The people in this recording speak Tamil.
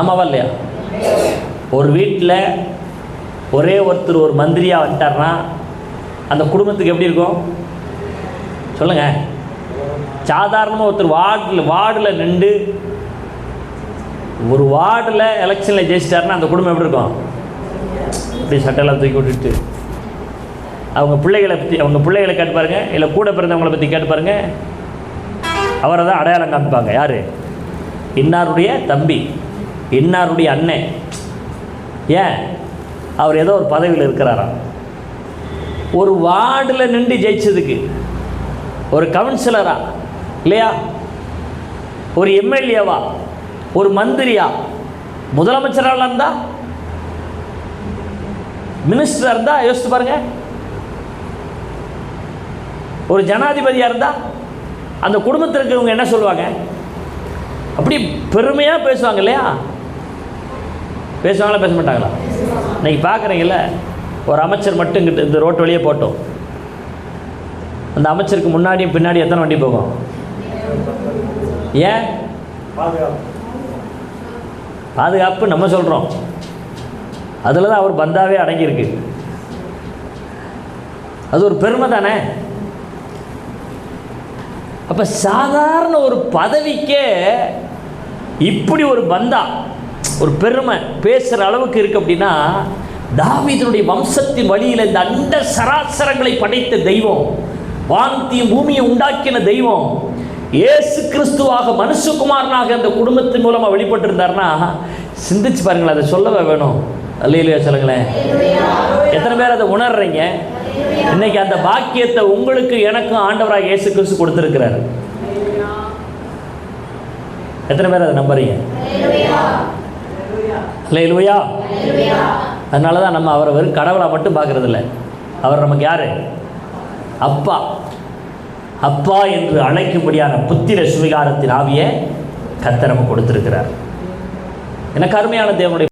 ஆமாவா இல்லையா ஒரு வீட்டில் ஒரே ஒருத்தர் ஒரு மந்திரியாக வந்துட்டார்னா அந்த குடும்பத்துக்கு எப்படி இருக்கும்? சொல்லுங்கள் சாதாரணமாக ஒருத்தர் வார்டில் வார்டில் நின்று ஒரு வார்டில் எலெக்ஷனில் ஜெயிச்சிட்டாருன்னா அந்த குடும்பம் எப்படி இருக்கும்? இப்படி சட்டையெல்லாம் தூக்கி விட்டுட்டு. அவங்க பிள்ளைகளை பற்றி அவங்க பிள்ளைகளை கேட்டுப்பாருங்க இல்லை கூட பிறந்தவங்களை பற்றி கேட்டுப்பாருங்க அவரை தான் அடையாளம் காமிப்பாங்க. யார்? இன்னாருடைய தம்பி இன்னாருடைய அண்ணன் ஏன்? அவர் ஏதோ ஒரு பதவியில் இருக்கிறாராம். ஒரு வார்டில் நின்று ஜெயிச்சதுக்கு ஒரு கவுன்சிலரா இல்லையா? ஒரு எம்எல்ஏவா ஒரு மந்திரியா? முதலமைச்சராக இருந்தா? மினிஸ்டராக இருந்தா? யோசித்து பாருங்க. ஒரு ஜனாதிபதியாக இருந்தால் அந்த குடும்பத்தில் இருக்கிறவங்க என்ன சொல்லுவாங்க? அப்படி பெருமையாக பேசுவாங்க இல்லையா? பேசுவாங்களா பேச மாட்டாங்களா? இன்னைக்கு பார்க்குறீங்கல்ல ஒரு அமைச்சர் மட்டும் இங்கிட்டு இந்த ரோட்டு வழியே போட்டோம். அந்த அமைச்சருக்கு முன்னாடியும் பின்னாடி எத்தனை வண்டி போகும்? ஏன்? பாதுகாப்பு நம்ம சொல்கிறோம் அதில் தான் அவர் பந்தாவே அடங்கியிருக்கு. அது ஒரு பெருமை தானே? அப்போ சாதாரண ஒரு பதவிக்கே இப்படி ஒரு பந்தா ஒரு பெருமை பேசுகிற அளவுக்கு இருக்கு அப்படின்னா தாவிதனுடைய வம்சத்தின் வழியில் இந்த அண்ட சராசரங்களை படைத்த தெய்வம் வானத்தையும் பூமியை உண்டாக்கின தெய்வம் ஏசு கிறிஸ்துவாக மனுஷகுமாரனாக அந்த குடும்பத்தின் மூலமாக வெளிப்பட்டிருந்தார்னா சிந்திச்சு பாருங்களேன் அதை சொல்லவே வேணும்? அல்லையிலையா சொல்லுங்களேன். எத்தனை பேர் அதை உணர்றீங்க? இன்னைக்கு அந்த பாக்கியத்தை உங்களுக்கு எனக்கும் ஆண்டவராக இயேசு கிறிஸ்து கொடுத்துருக்கிறார். எத்தனை பேர் அதை நம்புறீங்க? இல்லை இல்லையா அதனால தான் நம்ம அவரை வெறும் கடவுளை மட்டும் பார்க்கறது இல்லை அவர் நமக்கு யார்? அப்பா. அப்பா என்று அழைக்கும்படியான புத்திர சுவிகாரத்தின் ஆவியை கத்தரம நமக்கு கொடுத்திருக்கிறார். எனக்கு அருமையான தேவனுடைய